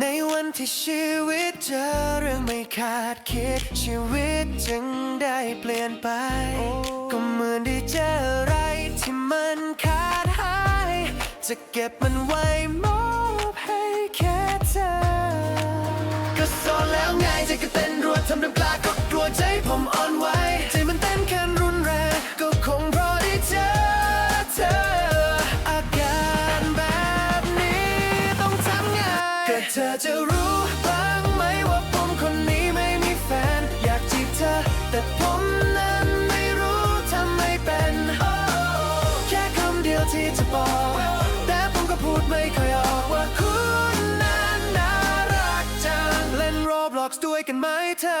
ในวันที่ชีวิตเจอเรื่องไม่คาดคิด ชีวิตจึงได้เปลี่ยนไป ก็เหมือนได้เจออะไรที่มันขาดหาย จะเก็บมันไว้ มอ่อนไหวใจมันเต้นแค้นรุนแรงก็คงเพราะได้เจอเธอ อาการแบบนี้ต้องทำไงเกิดเธอจะรู้บ้างไหมว่าผมคนนี้ไม่มีแฟน อยากจีบเธอ แต่ผมนั้นไม่รู้ทำไม่เป็น แค่คำเดียวที่จะบอก แต่ผมก็พูดไม่ค่อยออกว่าคุณนั้นน่ารักจัง เล่นโรบล็อกด้วยกันไหมเธอ